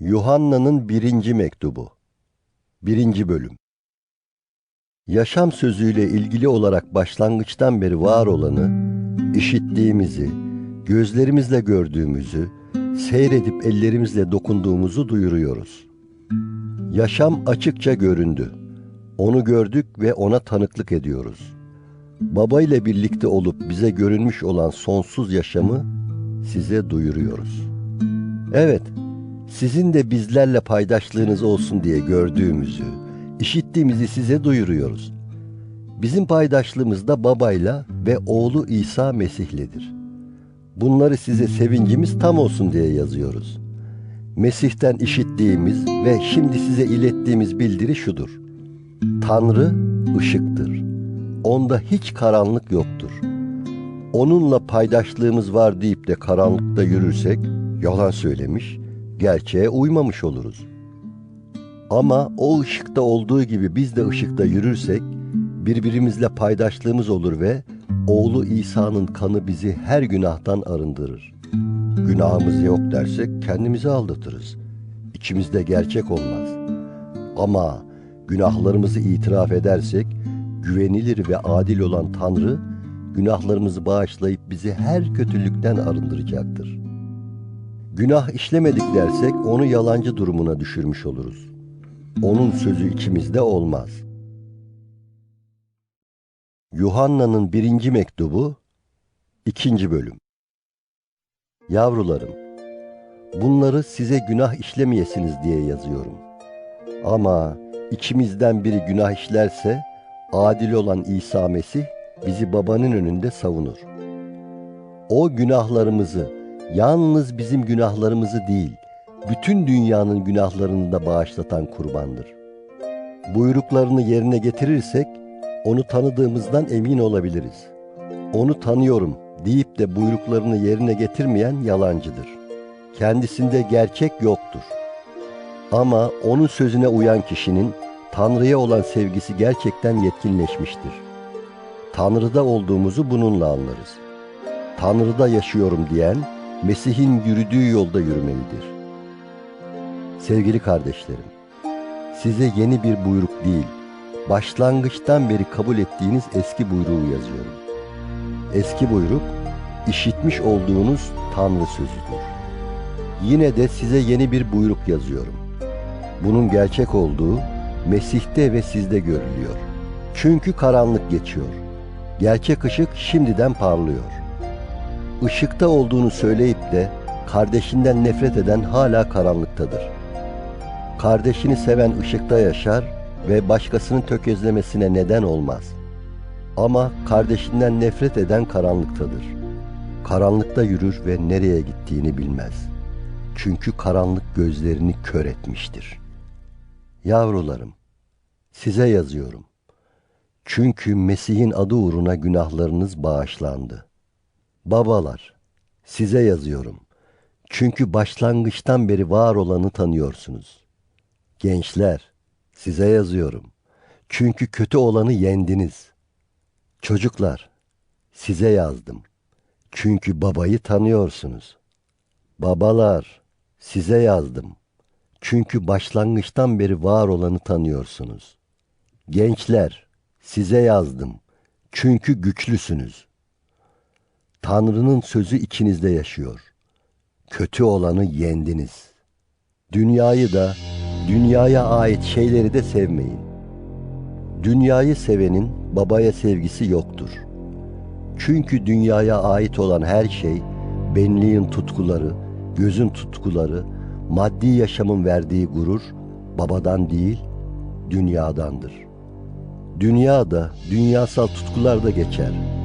Yuhanna'nın birinci mektubu Birinci bölüm Yaşam sözüyle ilgili olarak başlangıçtan beri var olanı, işittiğimizi, gözlerimizle gördüğümüzü, seyredip ellerimizle dokunduğumuzu duyuruyoruz. Yaşam açıkça göründü. Onu gördük ve ona tanıklık ediyoruz. Baba ile birlikte olup bize görünmüş olan sonsuz yaşamı size duyuruyoruz. Evet, sizin de bizlerle paydaşlığınız olsun diye gördüğümüzü, işittiğimizi size duyuruyoruz. Bizim paydaşlığımız da babayla ve oğlu İsa Mesih'ledir. Bunları size sevincimiz tam olsun diye yazıyoruz. Mesih'ten işittiğimiz ve şimdi size ilettiğimiz bildiri şudur. Tanrı ışıktır. Onda hiç karanlık yoktur. Onunla paydaşlığımız var deyip de karanlıkta yürürsek yalan söylemiş, gerçeğe uymamış oluruz. Ama o ışıkta olduğu gibi biz de ışıkta yürürsek birbirimizle paydaşlığımız olur ve oğlu İsa'nın kanı bizi her günahtan arındırır. Günahımız yok dersek kendimizi aldatırız. İçimizde gerçek olmaz. Ama günahlarımızı itiraf edersek güvenilir ve adil olan Tanrı günahlarımızı bağışlayıp bizi her kötülükten arındıracaktır. Günah işlemedik dersek onu yalancı durumuna düşürmüş oluruz. Onun sözü içimizde olmaz. Yuhanna'nın birinci mektubu, ikinci bölüm. Yavrularım, bunları size günah işlemeyesiniz diye yazıyorum. Ama içimizden biri günah işlerse, adil olan İsa Mesih bizi babanın önünde savunur. O günahlarımızı, yalnız bizim günahlarımızı değil, bütün dünyanın günahlarını da bağışlatan kurbandır. Buyruklarını yerine getirirsek, onu tanıdığımızdan emin olabiliriz. Onu tanıyorum deyip de buyruklarını yerine getirmeyen yalancıdır. Kendisinde gerçek yoktur. Ama onun sözüne uyan kişinin Tanrı'ya olan sevgisi gerçekten yetkinleşmiştir. Tanrı'da olduğumuzu bununla anlarız. Tanrı'da yaşıyorum diyen, Mesih'in yürüdüğü yolda yürümelidir. Sevgili kardeşlerim, size yeni bir buyruk değil, başlangıçtan beri kabul ettiğiniz eski buyruğu yazıyorum. Eski buyruk, işitmiş olduğunuz Tanrı sözüdür. Yine de size yeni bir buyruk yazıyorum. Bunun gerçek olduğu Mesih'te ve sizde görülüyor. Çünkü karanlık geçiyor. Gerçek ışık şimdiden parlıyor. Işıkta olduğunu söyleyip de kardeşinden nefret eden hala karanlıktadır. Kardeşini seven ışıkta yaşar ve başkasının tökezlemesine neden olmaz. Ama kardeşinden nefret eden karanlıktadır. Karanlıkta yürür ve nereye gittiğini bilmez. Çünkü karanlık gözlerini kör etmiştir. Yavrularım, size yazıyorum. Çünkü Mesih'in adı uğruna günahlarınız bağışlandı. Babalar, size yazıyorum. Çünkü başlangıçtan beri var olanı tanıyorsunuz. Gençler, size yazıyorum. Çünkü kötü olanı yendiniz. Çocuklar, size yazdım. Çünkü babayı tanıyorsunuz. Babalar, size yazdım. Çünkü başlangıçtan beri var olanı tanıyorsunuz. Gençler, size yazdım. Çünkü güçlüsünüz. Tanrı'nın sözü içinizde yaşıyor. Kötü olanı yendiniz. Dünyayı da, dünyaya ait şeyleri de sevmeyin. Dünyayı sevenin babaya sevgisi yoktur. Çünkü dünyaya ait olan her şey, benliğin tutkuları, gözün tutkuları, maddi yaşamın verdiği gurur, babadan değil, dünyadandır. Dünya da, dünyasal tutkular da geçer.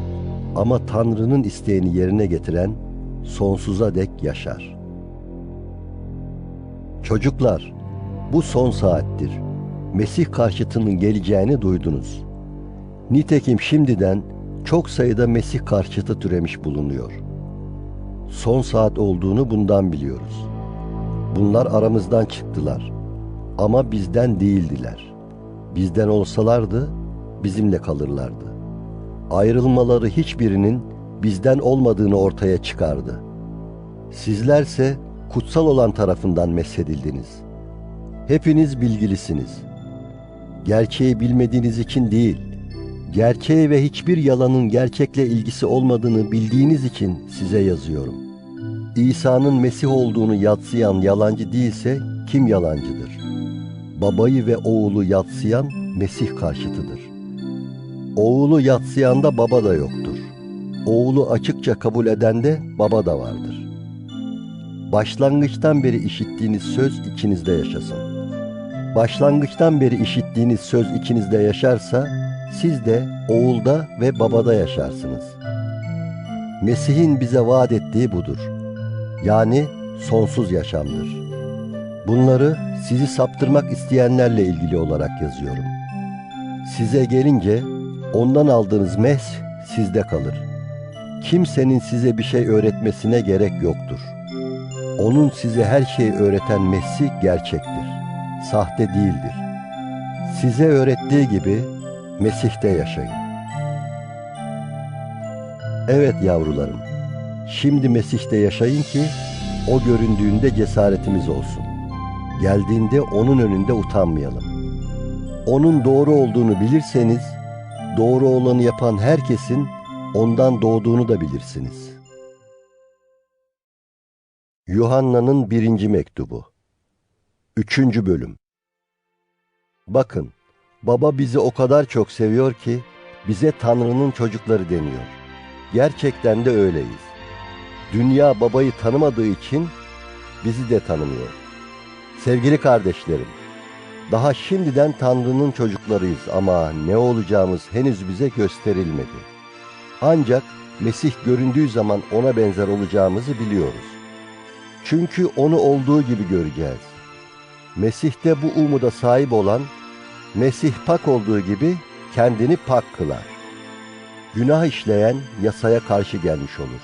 Ama Tanrı'nın isteğini yerine getiren, sonsuza dek yaşar. Çocuklar, bu son saattir. Mesih karşıtının geleceğini duydunuz. Nitekim şimdiden çok sayıda Mesih karşıtı türemiş bulunuyor. Son saat olduğunu bundan biliyoruz. Bunlar aramızdan çıktılar. Ama bizden değildiler. Bizden olsalardı bizimle kalırlardı. Ayrılmaları hiçbirinin bizden olmadığını ortaya çıkardı. Sizlerse kutsal olan tarafından meshedildiniz. Hepiniz bilgilisiniz. Gerçeği bilmediğiniz için değil, gerçeğe ve hiçbir yalanın gerçekle ilgisi olmadığını bildiğiniz için size yazıyorum. İsa'nın Mesih olduğunu yatsıyan yalancı değilse kim yalancıdır? Babayı ve oğulu yatsıyan Mesih karşıtıdır. Oğulu yatsıyanda baba da yoktur. Oğlu açıkça kabul edende baba da vardır. Başlangıçtan beri işittiğiniz söz içinizde yaşasın. Başlangıçtan beri işittiğiniz söz içinizde yaşarsa, siz de oğulda ve babada yaşarsınız. Mesih'in bize vaat ettiği budur. Yani sonsuz yaşamdır. Bunları sizi saptırmak isteyenlerle ilgili olarak yazıyorum. Size gelince ondan aldığınız mes sizde kalır. Kimsenin size bir şey öğretmesine gerek yoktur. Onun size her şeyi öğreten Mesih gerçektir. Sahte değildir. Size öğrettiği gibi Mesih'te yaşayın. Evet yavrularım, şimdi Mesih'te yaşayın ki o göründüğünde cesaretimiz olsun. Geldiğinde onun önünde utanmayalım. Onun doğru olduğunu bilirseniz, doğru olanı yapan herkesin ondan doğduğunu da bilirsiniz. Yuhanna'nın birinci mektubu Üçüncü bölüm Bakın, baba bizi o kadar çok seviyor ki, bize Tanrı'nın çocukları deniyor. Gerçekten de öyleyiz. Dünya babayı tanımadığı için bizi de tanımıyor. Sevgili kardeşlerim, daha şimdiden Tanrı'nın çocuklarıyız ama ne olacağımız henüz bize gösterilmedi. Ancak Mesih göründüğü zaman ona benzer olacağımızı biliyoruz. Çünkü onu olduğu gibi göreceğiz. Mesih'te bu umuda sahip olan, Mesih pak olduğu gibi kendini pak kılar. Günah işleyen yasaya karşı gelmiş olur.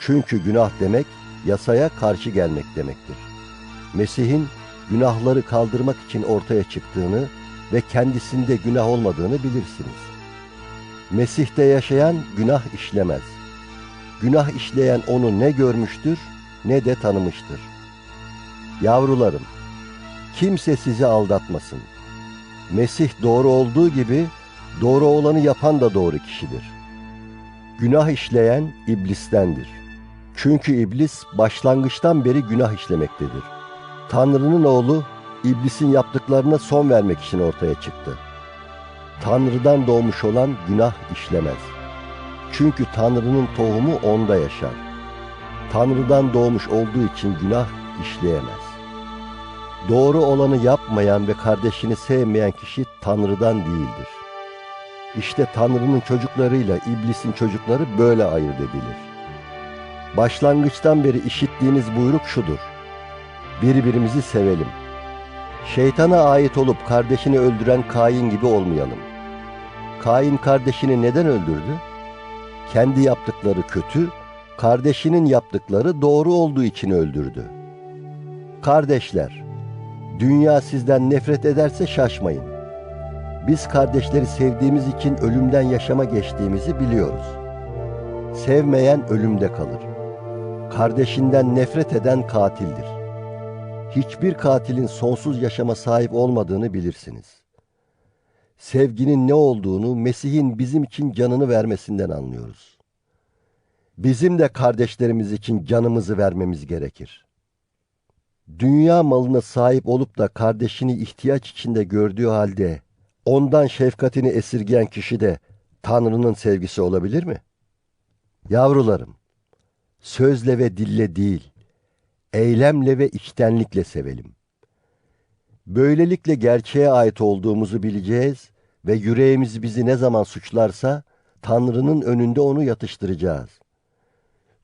Çünkü günah demek yasaya karşı gelmek demektir. Mesih'in günahları kaldırmak için ortaya çıktığını ve kendisinde günah olmadığını bilirsiniz. Mesih'te yaşayan günah işlemez. Günah işleyen onu ne görmüştür ne de tanımıştır. Yavrularım, kimse sizi aldatmasın. Mesih doğru olduğu gibi doğru olanı yapan da doğru kişidir. Günah işleyen iblistendir. Çünkü iblis başlangıçtan beri günah işlemektedir. Tanrı'nın oğlu iblisin yaptıklarına son vermek için ortaya çıktı. Tanrı'dan doğmuş olan günah işlemez. Çünkü Tanrı'nın tohumu onda yaşar. Tanrı'dan doğmuş olduğu için günah işleyemez. Doğru olanı yapmayan ve kardeşini sevmeyen kişi Tanrı'dan değildir. İşte Tanrı'nın çocuklarıyla iblisin çocukları böyle ayırt edilir. Başlangıçtan beri işittiğiniz buyruk şudur. Birbirimizi sevelim. Şeytana ait olup kardeşini öldüren Kain gibi olmayalım. Kain kardeşini neden öldürdü? Kendi yaptıkları kötü, kardeşinin yaptıkları doğru olduğu için öldürdü. Kardeşler, dünya sizden nefret ederse şaşmayın. Biz kardeşleri sevdiğimiz için ölümden yaşama geçtiğimizi biliyoruz. Sevmeyen ölümde kalır. Kardeşinden nefret eden katildir. Hiçbir katilin sonsuz yaşama sahip olmadığını bilirsiniz. Sevginin ne olduğunu Mesih'in bizim için canını vermesinden anlıyoruz. Bizim de kardeşlerimiz için canımızı vermemiz gerekir. Dünya malına sahip olup da kardeşini ihtiyaç içinde gördüğü halde ondan şefkatini esirgeyen kişi de Tanrı'nın sevgisi olabilir mi? Yavrularım, sözle ve dille değil, eylemle ve içtenlikle sevelim. Böylelikle gerçeğe ait olduğumuzu bileceğiz ve yüreğimiz bizi ne zaman suçlarsa Tanrı'nın önünde onu yatıştıracağız.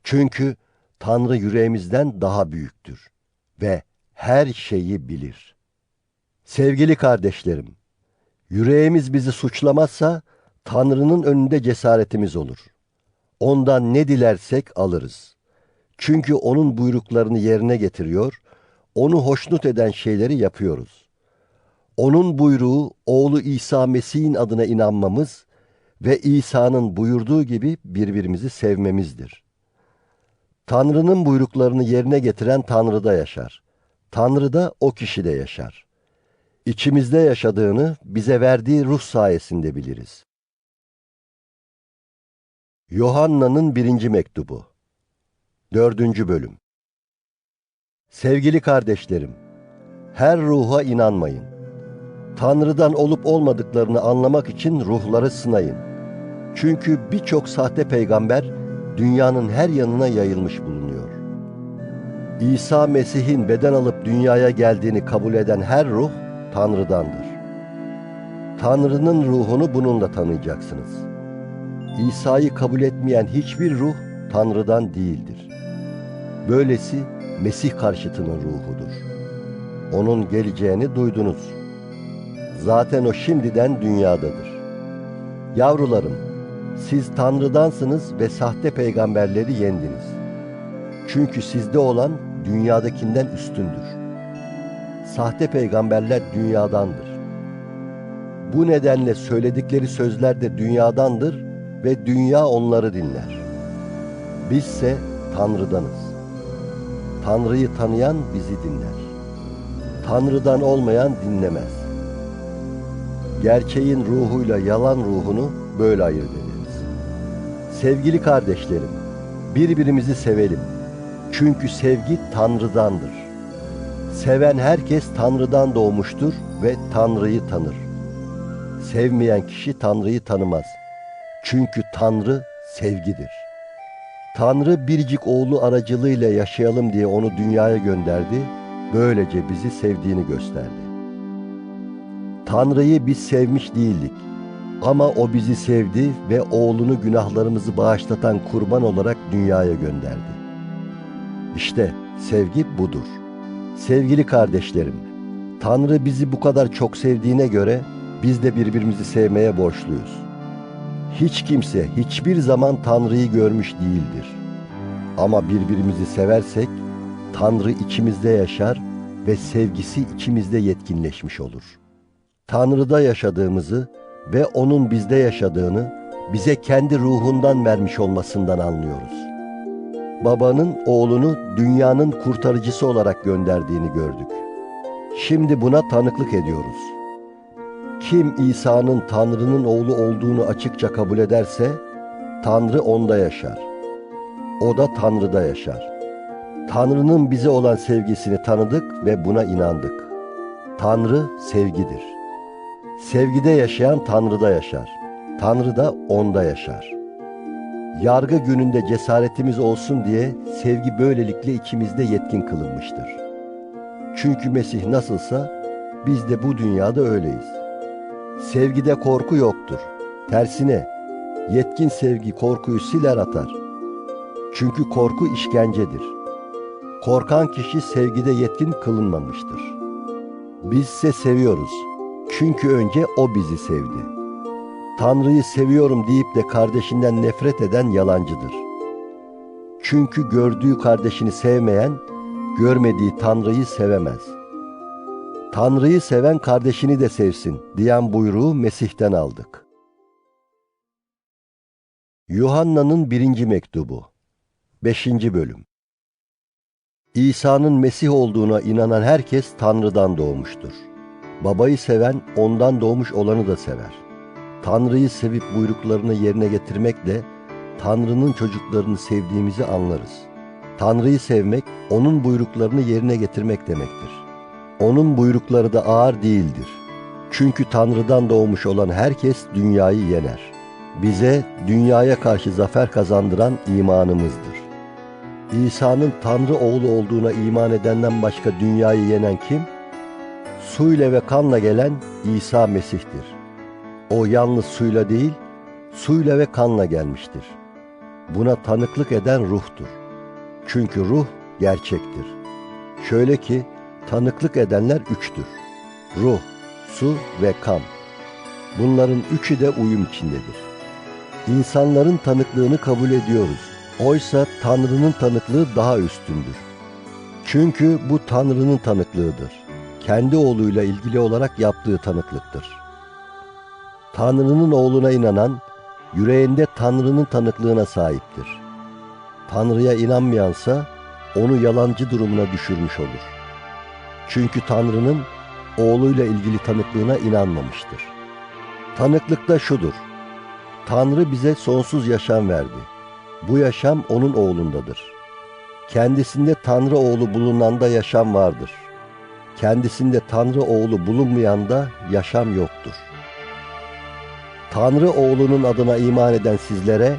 Çünkü Tanrı yüreğimizden daha büyüktür ve her şeyi bilir. Sevgili kardeşlerim, yüreğimiz bizi suçlamazsa Tanrı'nın önünde cesaretimiz olur. Ondan ne dilersek alırız. Çünkü onun buyruklarını yerine getiriyor, onu hoşnut eden şeyleri yapıyoruz. Onun buyruğu oğlu İsa Mesih'in adına inanmamız ve İsa'nın buyurduğu gibi birbirimizi sevmemizdir. Tanrı'nın buyruklarını yerine getiren Tanrı'da yaşar. Tanrı da o kişide yaşar. İçimizde yaşadığını bize verdiği ruh sayesinde biliriz. Yohanna'nın birinci mektubu Dördüncü bölüm Sevgili kardeşlerim, her ruha inanmayın. Tanrı'dan olup olmadıklarını anlamak için ruhları sınayın. Çünkü birçok sahte peygamber dünyanın her yanına yayılmış bulunuyor. İsa Mesih'in beden alıp dünyaya geldiğini kabul eden her ruh Tanrı'dandır. Tanrı'nın ruhunu bununla tanıyacaksınız. İsa'yı kabul etmeyen hiçbir ruh Tanrı'dan değildir. Böylesi Mesih karşıtının ruhudur. Onun geleceğini duydunuz. Zaten o şimdiden dünyadadır. Yavrularım, siz Tanrı'dansınız ve sahte peygamberleri yendiniz. Çünkü sizde olan dünyadakinden üstündür. Sahte peygamberler dünyadandır. Bu nedenle söyledikleri sözler de dünyadandır ve dünya onları dinler. Bizse Tanrı'danız. Tanrı'yı tanıyan bizi dinler. Tanrı'dan olmayan dinlemez. Gerçeğin ruhuyla yalan ruhunu böyle ayırt ederiz. Sevgili kardeşlerim, birbirimizi sevelim. Çünkü sevgi Tanrı'dandır. Seven herkes Tanrı'dan doğmuştur ve Tanrı'yı tanır. Sevmeyen kişi Tanrı'yı tanımaz. Çünkü Tanrı sevgidir. Tanrı biricik oğlu aracılığıyla yaşayalım diye onu dünyaya gönderdi, böylece bizi sevdiğini gösterdi. Tanrı'yı biz sevmiş değildik. Ama o bizi sevdi ve oğlunu günahlarımızı bağışlatan kurban olarak dünyaya gönderdi. İşte sevgi budur. Sevgili kardeşlerim, Tanrı bizi bu kadar çok sevdiğine göre biz de birbirimizi sevmeye borçluyuz. Hiç kimse hiçbir zaman Tanrı'yı görmüş değildir. Ama birbirimizi seversek Tanrı içimizde yaşar ve sevgisi içimizde yetkinleşmiş olur.'' Tanrı'da yaşadığımızı ve O'nun bizde yaşadığını bize kendi ruhundan vermiş olmasından anlıyoruz. Babanın oğlunu dünyanın kurtarıcısı olarak gönderdiğini gördük. Şimdi buna tanıklık ediyoruz. Kim İsa'nın Tanrı'nın oğlu olduğunu açıkça kabul ederse, Tanrı onda yaşar. O da Tanrı'da yaşar. Tanrı'nın bize olan sevgisini tanıdık ve buna inandık. Tanrı sevgidir. Sevgide yaşayan Tanrı'da yaşar. Tanrı da onda yaşar. Yargı gününde cesaretimiz olsun diye sevgi böylelikle içimizde yetkin kılınmıştır. Çünkü Mesih nasılsa biz de bu dünyada öyleyiz. Sevgide korku yoktur. Tersine yetkin sevgi korkuyu siler atar. Çünkü korku işkencedir. Korkan kişi sevgide yetkin kılınmamıştır. Bizse seviyoruz çünkü önce o bizi sevdi. Tanrı'yı seviyorum deyip de kardeşinden nefret eden yalancıdır. Çünkü gördüğü kardeşini sevmeyen, görmediği Tanrı'yı sevemez. Tanrı'yı seven kardeşini de sevsin diyen buyruğu Mesih'ten aldık. Yuhanna'nın birinci mektubu 5. bölüm İsa'nın Mesih olduğuna inanan herkes Tanrı'dan doğmuştur. Babayı seven ondan doğmuş olanı da sever. Tanrı'yı sevip buyruklarını yerine getirmekle Tanrı'nın çocuklarını sevdiğimizi anlarız. Tanrı'yı sevmek, onun buyruklarını yerine getirmek demektir. Onun buyrukları da ağır değildir. Çünkü Tanrı'dan doğmuş olan herkes dünyayı yener. Bize dünyaya karşı zafer kazandıran imanımızdır. İsa'nın Tanrı oğlu olduğuna iman edenden başka dünyayı yenen kim? suyla ve kanla gelen İsa Mesih'tir. O yalnız suyla değil, suyla ve kanla gelmiştir. Buna tanıklık eden ruhtur. Çünkü ruh gerçektir. Şöyle ki tanıklık edenler üçtür. Ruh, su ve kan. Bunların üçü de uyum içindedir. İnsanların tanıklığını kabul ediyoruz. Oysa Tanrı'nın tanıklığı daha üstündür. Çünkü bu Tanrı'nın tanıklığıdır kendi oğluyla ilgili olarak yaptığı tanıklıktır. Tanrı'nın oğluna inanan, yüreğinde Tanrı'nın tanıklığına sahiptir. Tanrı'ya inanmayansa onu yalancı durumuna düşürmüş olur. Çünkü Tanrı'nın oğluyla ilgili tanıklığına inanmamıştır. Tanıklık da şudur. Tanrı bize sonsuz yaşam verdi. Bu yaşam onun oğlundadır. Kendisinde Tanrı oğlu bulunanda yaşam vardır. Kendisinde Tanrı oğlu bulunmayanda yaşam yoktur. Tanrı oğlunun adına iman eden sizlere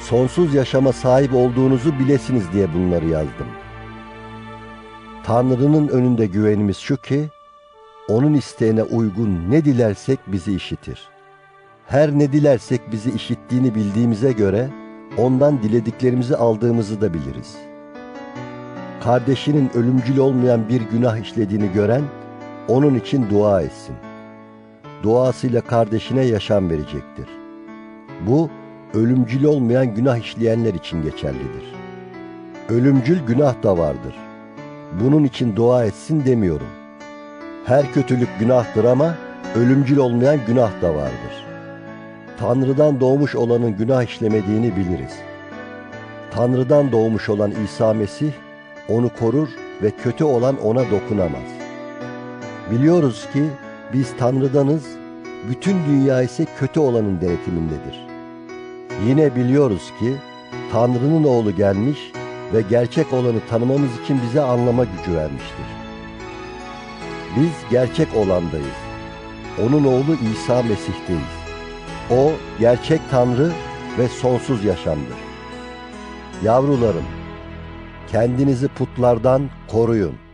sonsuz yaşama sahip olduğunuzu bilesiniz diye bunları yazdım. Tanrı'nın önünde güvenimiz şu ki, onun isteğine uygun ne dilersek bizi işitir. Her ne dilersek bizi işittiğini bildiğimize göre, ondan dilediklerimizi aldığımızı da biliriz. Kardeşinin ölümcül olmayan bir günah işlediğini gören, onun için dua etsin. Duasıyla kardeşine yaşam verecektir. Bu, ölümcül olmayan günah işleyenler için geçerlidir. Ölümcül günah da vardır. Bunun için dua etsin demiyorum. Her kötülük günahtır ama ölümcül olmayan günah da vardır. Tanrı'dan doğmuş olanın günah işlemediğini biliriz. Tanrı'dan doğmuş olan İsa Mesih onu korur ve kötü olan ona dokunamaz. Biliyoruz ki biz Tanrı'danız, bütün dünya ise kötü olanın denetimindedir. Yine biliyoruz ki Tanrı'nın oğlu gelmiş ve gerçek olanı tanımamız için bize anlama gücü vermiştir. Biz gerçek olandayız. Onun oğlu İsa Mesih'teyiz. O gerçek Tanrı ve sonsuz yaşamdır. Yavrularım, kendinizi putlardan koruyun.